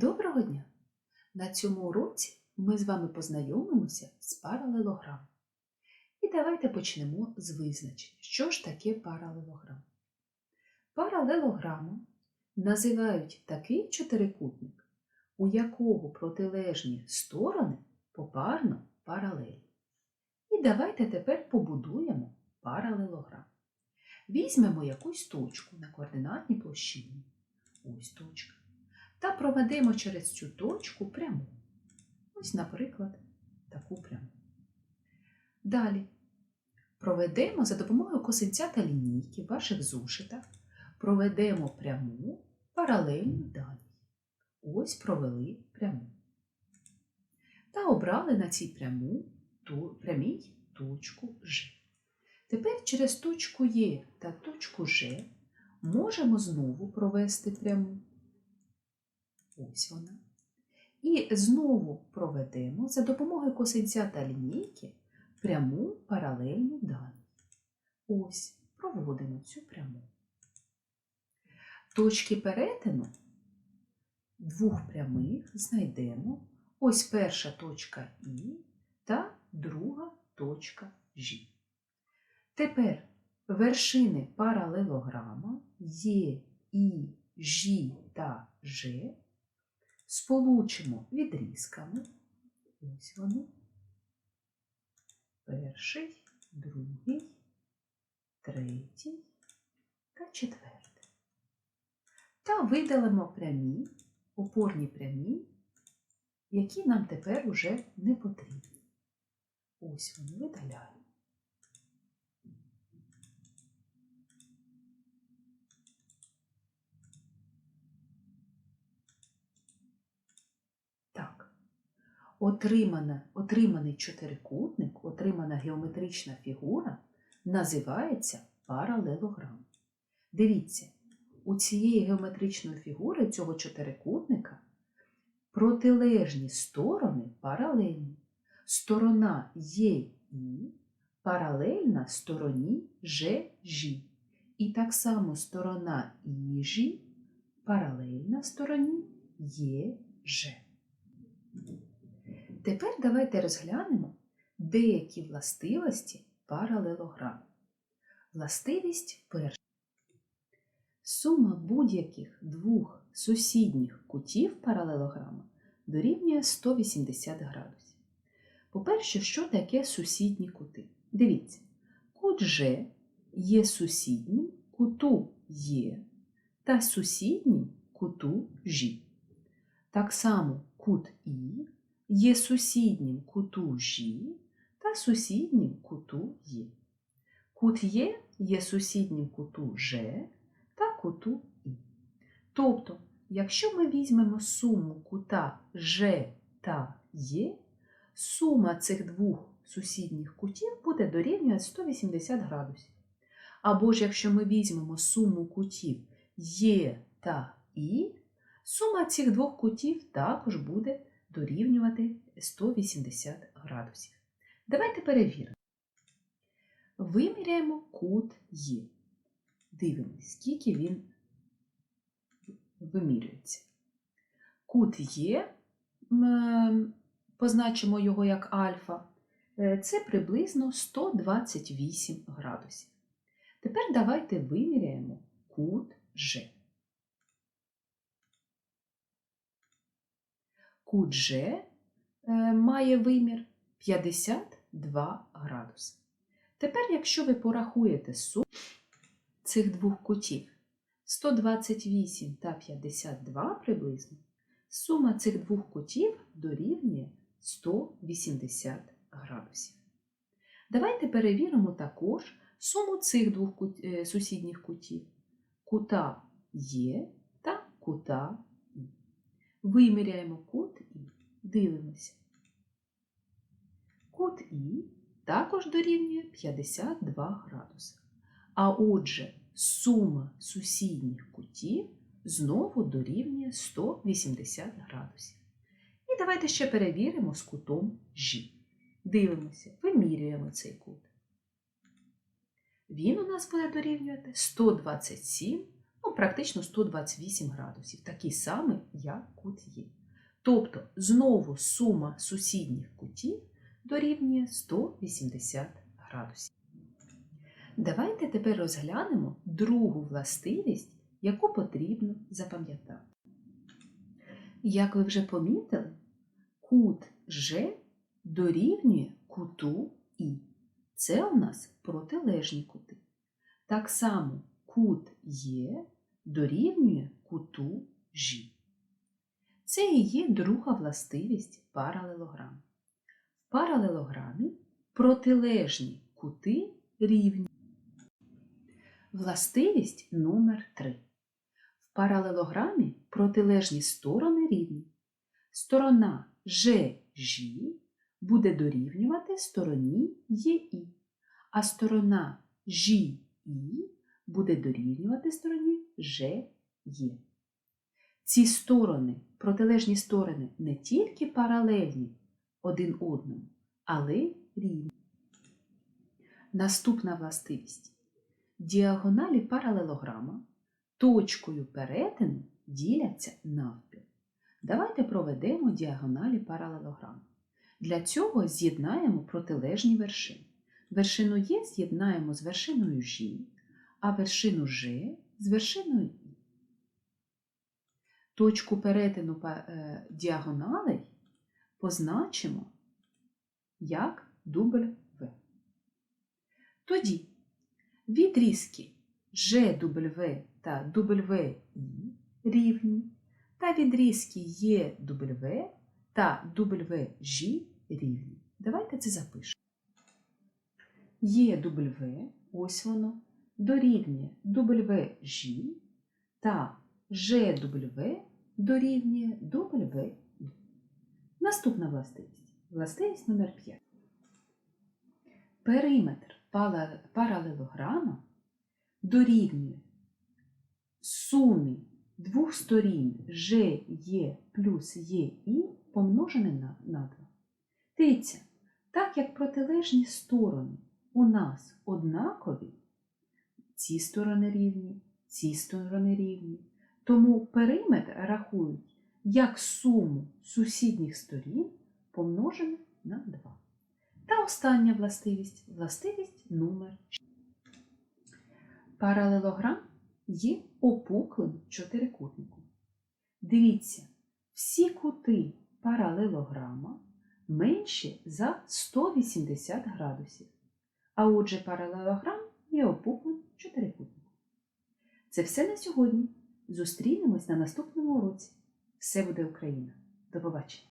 Доброго дня! На цьому уроці ми з вами познайомимося з паралелограмом. І давайте почнемо з визначення, що ж таке паралелограм. Паралелограмом називають такий чотирикутник, у якого протилежні сторони попарно паралельні. І давайте тепер побудуємо паралелограм. Візьмемо якусь точку на координатній площині. Ось точка та проведемо через цю точку пряму. Ось, наприклад, таку пряму. Далі проведемо за допомогою косинця та лінійки в ваших зошитах, проведемо пряму паралельно далі. Ось провели пряму. Та обрали на цій пряму, ту, прямій точку Ж. Тепер через точку Е та точку Ж можемо знову провести пряму. Ось вона. І знову проведемо за допомогою косинця та лінійки пряму паралельну далі. Ось, проводимо цю пряму. Точки перетину двох прямих знайдемо. Ось перша точка І та друга точка Ж. Тепер вершини паралелограма Є, І, Ж та Ж сполучимо відрізками. Ось вони. Перший, другий, третій та четвертий. Та видалимо прямі, опорні прямі, які нам тепер уже не потрібні. Ось вони видаляємо. Так, отримана, отриманий чотирикутник, отримана геометрична фігура називається паралелограм. Дивіться, у цієї геометричної фігури цього чотирикутника протилежні сторони паралельні. Сторона ЄІ паралельна стороні ЖЖ. І так само сторона ІЖ паралельна стороні ЄЖ. Тепер давайте розглянемо деякі властивості паралелограму. Властивість перша. Сума будь-яких двох сусідніх кутів паралелограма дорівнює 180 градусів. По-перше, що таке сусідні кути? Дивіться, кут Ж є сусіднім куту Є та сусіднім куту Ж. Так само кут І є сусіднім куту Жі та сусіднім куту Є. Кут Є є сусіднім куту Ж та куту І. Тобто, якщо ми візьмемо суму кута Ж та Є, сума цих двох сусідніх кутів буде дорівнювати 180 градусів. Або ж якщо ми візьмемо суму кутів Є та І, сума цих двох кутів також буде дорівнювати 180 градусів. Давайте перевіримо. Виміряємо кут Є. Дивимось, скільки він вимірюється. Кут Є, позначимо його як альфа, е, це приблизно 128 градусів. Тепер давайте виміряємо кут Ж. Кут Ж е, має вимір 52 градуси. Тепер, якщо ви порахуєте суму цих двох кутів 128 та 52 приблизно, сума цих двох кутів дорівнює 180 градусів. Давайте перевіримо також суму цих двох сусідніх кутів кута Є та кута І. Виміряємо кут дивимося. Кут І також дорівнює 52 градуси. А отже, сума сусідніх кутів знову дорівнює 180 градусів. І давайте ще перевіримо з кутом Ж. Дивимося, вимірюємо цей кут. Він у нас буде дорівнювати 127, ну, практично 128 градусів, такий самий, як кут Є. Тобто знову сума сусідніх кутів дорівнює 180 градусів. Давайте тепер розглянемо другу властивість, яку потрібно запам'ятати. Як ви вже помітили, кут Ж дорівнює куту І. Це у нас протилежні кути. Так само кут Є дорівнює куту Ж. Це і є друга властивість паралелограм. В паралелограмі протилежні кути рівні. Властивість номер 3. В паралелограмі протилежні сторони рівні. Сторона ЖЖ буде дорівнювати стороні ЄІ, а сторона ЖІ буде дорівнювати стороні ЖЄ. Ці сторони, протилежні сторони не тільки паралельні один одному, але й рівні. Наступна властивість. Діагоналі паралелограма точкою перетину діляться навпіл. Давайте проведемо діагоналі паралелограма. Для цього з'єднаємо протилежні вершини. Вершину Є з'єднаємо з вершиною Ж, а вершину Ж з вершиною І. Точку перетину е, діагоналей позначимо як дубль В. Тоді відрізки GW та WI рівні, та відрізки EW та WG рівні. Давайте це запишемо. EW, ось воно, дорівнює WG та GW дорівнює WI. Наступна властивість. Властивість номер 5. Периметр паралелограма дорівнює сумі двох сторін ЖЕ плюс ЄІ помножене на, на 2. Дивіться, так як протилежні сторони у нас однакові, ці сторони рівні, ці сторони рівні, тому периметр рахують як суму сусідніх сторін помножене на 2. Та остання властивість властивість номер 6. Паралелограм є опуклим чотирикутником. Дивіться, всі кути паралелограма менші за 180 градусів. А отже, паралелограм є опуклим чотирикутником. Це все на сьогодні. Зустрінемось на наступному уроці. Все буде Україна! До побачення!